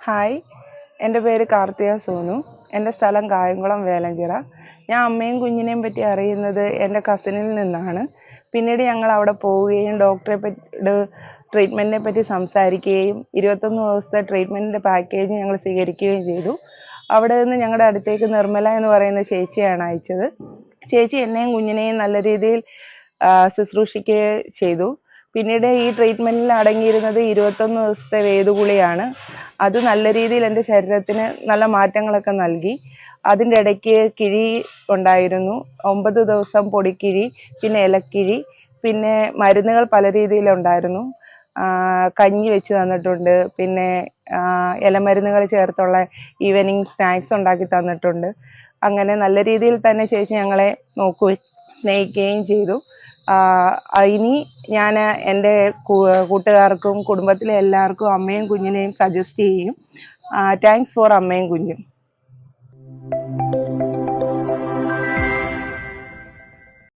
Hi എന്റെ പേര് കാർത്തിക സോനു. എന്റെ സ്ഥലം കായംകുളം വേലഞ്ചിറ ഞാൻ അമ്മയും കുഞ്ഞിനെയും പറ്റി അറിയുന്നത് എന്റെ കസിനിൽ നിന്നാണ്. പിന്നീട് ഞങ്ങൾ അവിടെ പോവുകയും ഡോക്ടറെ പറ്റി ട്രീറ്റ്മെന്റിനെ പറ്റി സംസാരിക്കുകയും ഇരുപത്തൊന്ന് ദിവസത്തെ ട്രീറ്റ്മെന്റിന്റെ പാക്കേജ് ഞങ്ങൾ സ്വീകരിക്കുകയും ചെയ്തു. അവിടെ നിന്ന് ഞങ്ങളുടെ അടുത്തേക്ക് നിർമ്മല എന്ന് പറയുന്ന ചേച്ചിയാണ് അയച്ചത്. ചേച്ചി എന്നെയും കുഞ്ഞിനെയും നല്ല രീതിയിൽ ശുശ്രൂഷിക്കുകയും ചെയ്തു. പിന്നീട് ഈ ട്രീറ്റ്മെന്റിൽ അടങ്ങിയിരുന്നത് ഇരുപത്തൊന്ന് ദിവസത്തെ വേദഗുളിയാണ്. അത് നല്ല രീതിയിൽ എന്റെ ശരീരത്തിന് നല്ല മാറ്റങ്ങളൊക്കെ നൽകി. അതിന്റെ ഇടയ്ക്ക് കിഴി ഉണ്ടായിരുന്നു. ഒമ്പത് ദിവസം പൊടിക്കിഴി പിന്നെ ഇലക്കിഴി പിന്നെ മരുന്നുകൾ പല രീതിയിലുണ്ടായിരുന്നു കഞ്ഞി വെച്ച് തന്നിട്ടുണ്ട്. പിന്നെ ഇല ഇലമരുന്നുകൾ ചേർത്തുള്ള ഈവനിങ് സ്നാക്സ് ഉണ്ടാക്കി തന്നിട്ടുണ്ട്. അങ്ങനെ നല്ല രീതിയിൽ തന്നെ ചേച്ചി ഞങ്ങളെ നോക്കുകയും സ്നേഹിക്കുകയും ചെയ്തു. ഇനി ഞാൻ എന്റെ കൂട്ടുകാർക്കും കുടുംബത്തിലെ എല്ലാവർക്കും അമ്മയും കുഞ്ഞിനെയും സജസ്റ്റ് ചെയ്യും. താങ്ക്സ് ഫോർ അമ്മയും കുഞ്ഞും.